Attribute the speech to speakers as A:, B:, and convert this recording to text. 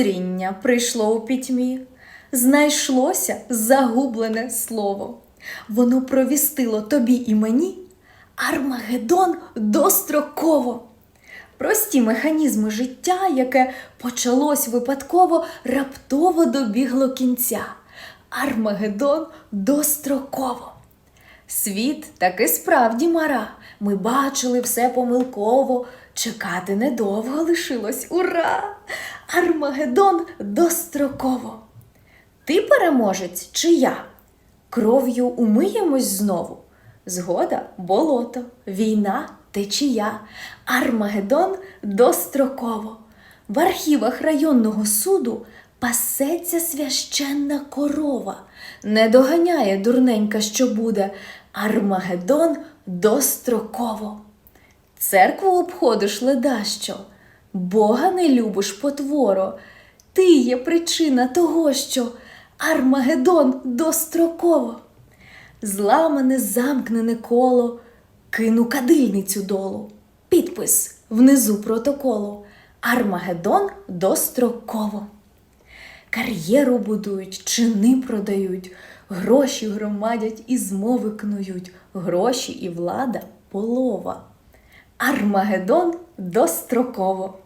A: прозріння прийшло у пітьмі, знайшлося загублене слово. Воно провістило тобі і мені Армагеддон достроково. Прості механізми життя, яке почалось випадково, раптово добігло кінця. Армагеддон достроково. Світ таки справді мара. Ми бачили все помилково. Чекати недовго лишилось. Ура! Армагеддон достроково. Ти переможець чи я? Кров'ю умиємось знову. Згода болото, війна течія, Армагеддон достроково. В архівах районного суду пасеться священна корова. Не доганяє дурненька, що буде. Армагеддон достроково. Церкву обходиш ледащо, Бога не любиш потворо. Ти є причина того, що Армагеддон достроково. Зламане замкнене коло, кину кадильницю долу. Підпис внизу протоколу. Армагеддон достроково. Кар'єру будують, чини продають, гроші громадять і змови кнують, гроші і влада полова. Армагеддон достроково.